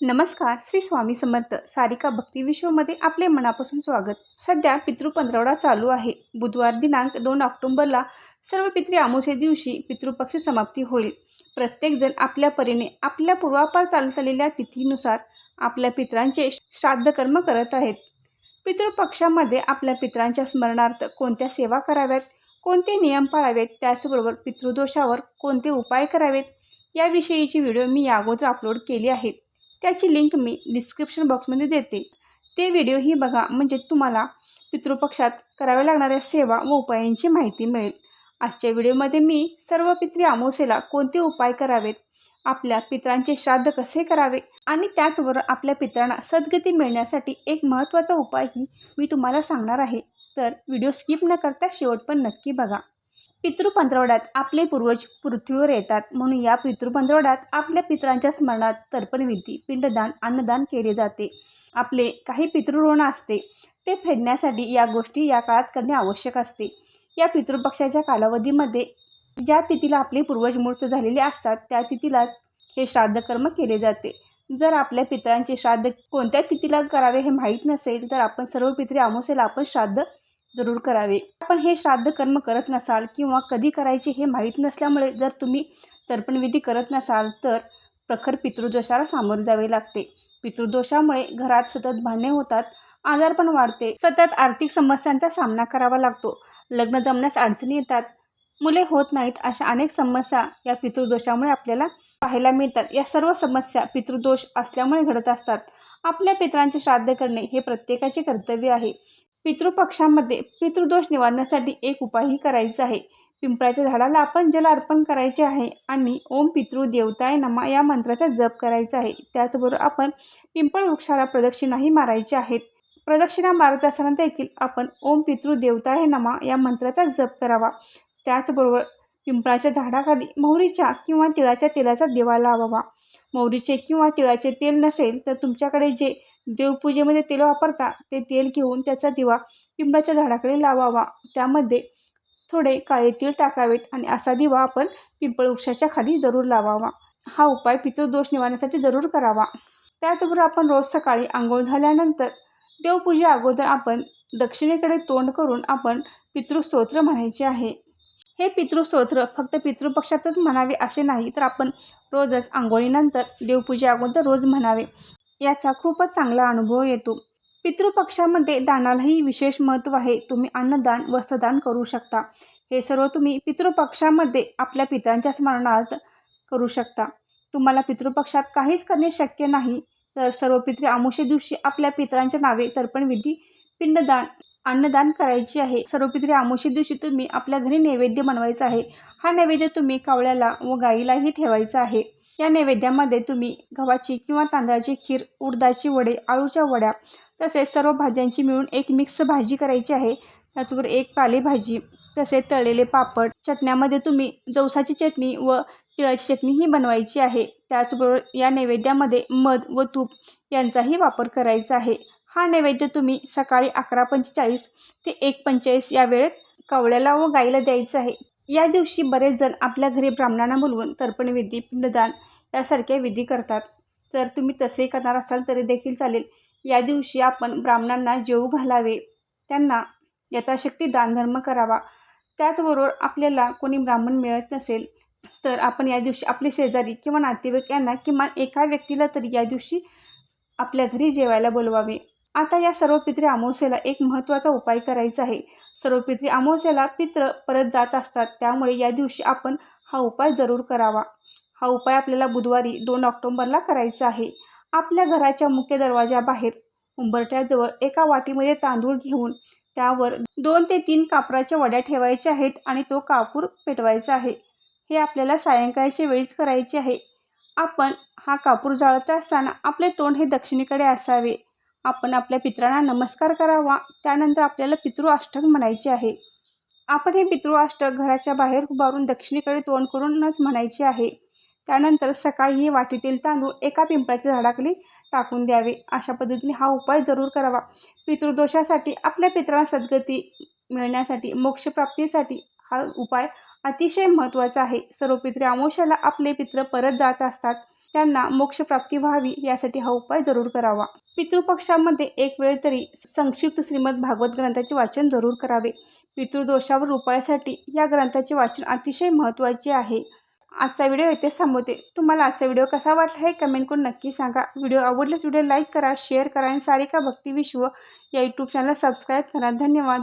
नमस्कार श्री स्वामी समर्थ. सारिका भक्ती विश्वमध्ये आपले मनापासून स्वागत. सध्या पितृ पंधरवडा चालू आहे. बुधवार दिनांक दोन ऑक्टोंबरला सर्व पितृ आमोसे दिवशी पितृपक्ष समाप्ती होईल. प्रत्येकजण आपल्या परीने आपल्या पूर्वापार चालत आलेल्या तिथीनुसार आपल्या पितरांचे श्राद्ध कर्म करत आहेत. पितृपक्षामध्ये आपल्या पितरांच्या स्मरणार्थ कोणत्या सेवा कराव्यात? कोणते नियम पाळावेत? त्याचबरोबर पितृदोषावर कोणते उपाय करावेत? याविषयीची व्हिडिओ मी अगोदर अपलोड केली आहेत त्याची लिंक मी डिस्क्रिप्शन बॉक्समध्ये देते. ते व्हिडिओही बघा म्हणजे तुम्हाला पितृपक्षात कराव्या लागणाऱ्या सेवा व उपायांची माहिती मिळेल. आजच्या व्हिडिओमध्ये मी सर्व पित्री अमावस्येला कोणते उपाय करावेत? आपल्या पित्रांचे श्राद्ध कसे करावे? आणि त्याचबरोबर आपल्या पितरांना सद्गती मिळण्यासाठी एक महत्त्वाचा उपायही मी तुम्हाला सांगणार आहे. तर व्हिडिओ स्किप न करता शेवट पण नक्की बघा. पितृपंधरवड्यात आपले पूर्वज पृथ्वीवर येतात. म्हणून या पितृपंधरवड्यात आपल्या पितरांच्या स्मरणात तर्पणविधी पिंडदान अन्नदान केले जाते. आपले काही पितृऋण असते ते फेडण्यासाठी या गोष्टी या काळात करणे आवश्यक असते. या पितृपक्षाच्या कालावधीमध्ये ज्या तिथीला आपले पूर्वज मूर्त झालेले असतात त्या तिथीलाच हे श्राद्ध कर्म केले जाते. जर आपल्या पितरांचे श्राद्ध कोणत्या तिथीला करावे हे माहीत नसेल तर आपण सर्व पितरी अमावस्येला आपण श्राद्ध जरूर करावे. आपण हे श्राद्ध कर्म करत नसाल किंवा कधी करायचे हे माहीत नसल्यामुळे जर तुम्ही तर्पणविधी करत नसाल तर प्रखर पितृदोषाला सामोरे जावे लागते. पितृदोषामुळे घरात सतत भांडणे होतात आजार पण वाढते. सतत आर्थिक समस्यांचा सामना करावा लागतो. लग्न जमण्यास अडचणी येतात. मुले होत नाहीत अशा अनेक समस्या या पितृदोषामुळे आपल्याला पाहायला मिळतात. या सर्व समस्या पितृदोष असल्यामुळे घडत असतात. आपल्या पितरांचे श्राद्ध करणे हे प्रत्येकाचे कर्तव्य आहे. पितृपक्षामध्ये पितृदोष निवारण्यासाठी एक उपायही करायचा आहे. पिंपळाच्या झाडाला आपण जल अर्पण करायचे आहे आणि ओम पितृ देवताय नमा या मंत्राचा जप करायचा आहे. त्याचबरोबर आपण पिंपळ वृक्षाला प्रदक्षिणाही मारायचे आहेत. प्रदक्षिणा मारत असताना देखील आपण ओम पितृ देवताय नमा या मंत्राचा जप करावा. त्याचबरोबर पिंपळाच्या झाडाखाली मोहरीच्या किंवा तिळाच्या तेलाचा दिवा लावावा. मोहरीचे किंवा तिळाचे तेल नसेल तर तुमच्याकडे जे देवपूजेमध्ये तेल वापरता ते तेल घेऊन त्याचा दिवा पिंबाच्या झाडाकडे लावावा. त्यामध्ये थोडे काळे तीळ टाकावेत आणि असा दिवा आपण पिंपळ वृक्षाच्या खाली जरूर लावावा. हा उपाय पितृदोष निवारण्यासाठी जरूर करावा. त्याचबरोबर आपण रोज सकाळी आंघोळ झाल्यानंतर देवपूजे अगोदर आपण दक्षिणेकडे तोंड करून आपण पितृस्तोत्र म्हणायचे आहे. हे पितृस्तोत्र फक्त पितृपक्षातच म्हणावे असे नाही तर आपण रोजच आंघोळीनंतर देवपूजे अगोदर रोज म्हणावे. याचा खूपच चांगला अनुभव येतो. पितृपक्षामध्ये दानालाही विशेष महत्त्व आहे. तुम्ही अन्नदान वस्त्रदान करू शकता. हे सर्व तुम्ही पितृपक्षामध्ये आपल्या पितरांच्या स्मरणार्थ करू शकता. तुम्हाला पितृपक्षात काहीच करणे शक्य नाही. तर सर्व पितृ आमुष्य दिवशी आपल्या पितरांच्या नावे तर्पणविधी पिंडदान अन्नदान करायची आहे. सर्व पितृ आमुष्य दिवशी तुम्ही आपल्या घरी नैवेद्य बनवायचा आहे. हा नैवेद्य तुम्ही कावळ्याला व गाईलाही ठेवायचा आहे. या नैवेद्यामध्ये तुम्ही गव्हाची किंवा तांदळाची खीर उडदाची वडे आळूच्या वड्या तसेच सर्व भाज्यांची मिळून एक मिक्स भाजी करायची आहे. त्याचबरोबर एक पालेभाजी तसेच तळलेले पापड. चटण्यामध्ये तुम्ही जवसाची चटणी व तिळाची चटणीही बनवायची आहे. त्याचबरोबर या नैवेद्यामध्ये मध व तूप यांचाही वापर करायचा आहे. हा नैवेद्य तुम्ही सकाळी अकरा पंचेचाळीस ते एक पंचेचाळीस या वेळेत कावळ्याला व गाईला द्यायचं आहे. या दिवशी बरेच जण आपल्या घरी ब्राह्मणांना बोलवून तर्पणविधी पिंडदान यासारख्या विधी करतात. जर तुम्ही तसे करणार असाल तरी देखील चालेल. या दिवशी आपण ब्राह्मणांना जेवू घालावे. त्यांना यथाशक्ती दानधर्म करावा. त्याचबरोबर आपल्याला कोणी ब्राह्मण मिळत नसेल तर आपण या दिवशी आपले शेजारी किंवा नातेवाईक यांना किमान एका व्यक्तीला तरी या दिवशी आपल्या घरी जेवायला बोलवावे. आता या सर्व पित्री अमावस्येला एक महत्त्वाचा उपाय करायचा आहे. सर्व पित्री अमावस्येला पित्र परत जात असतात त्यामुळे या दिवशी आपण हा उपाय जरूर करावा. हा उपाय आपल्याला बुधवारी दोन ऑक्टोंबरला करायचा आहे. आपल्या घराच्या मुख्य दरवाजाबाहेर उंबरठ्याजवळ एका वाटीमध्ये तांदूळ घेऊन त्यावर दोन ते तीन कापराच्या वड्या ठेवायच्या आहेत आणि तो कापूर पेटवायचा आहे. हे आपल्याला सायंकाळच्या वेळीच करायचे आहे. आपण हा कापूर जाळत असताना आपले तोंड हे दक्षिणेकडे असावे. आपण आपल्या पित्रांना नमस्कार करावा. त्यानंतर आपल्याला पितृअष्टक म्हणायचे आहे. आपण हे पितृअष्टक घराच्या बाहेर उभारून दक्षिणेकडे तोंड करूनच म्हणायचे आहे. त्यानंतर सकाळी हे वाटीतील तांदूळ एका पिंपळाच्या झाडाखाली टाकून द्यावे. अशा पद्धतीने हा उपाय जरूर करावा. पितृदोषासाठी आपल्या पित्रांना सद्गती मिळण्यासाठी मोक्षप्राप्तीसाठी हा उपाय अतिशय महत्त्वाचा आहे. सर्व पित्रे अमोशाला आपले पित्र परत जात असतात. त्यांना मोक्षप्राप्ती व्हावी यासाठी हा उपाय जरूर करावा. पितृपक्षामध्ये एक वेळ तरी संक्षिप्त श्रीमद भागवत ग्रंथाचे वाचन जरूर करावे. पितृदोषावर उपायासाठी या ग्रंथाचे वाचन अतिशय महत्त्वाचे आहे. आजचा व्हिडिओ इथे थांबवते. तुम्हाला आजचा व्हिडिओ कसा वाटला हे कमेंट करून नक्की सांगा. व्हिडिओ आवडल्यास व्हिडिओ लाईक करा शेअर करा आणि सारिका भक्ती विश्व या यूट्यूब चॅनल सबस्क्राईब करा. धन्यवाद.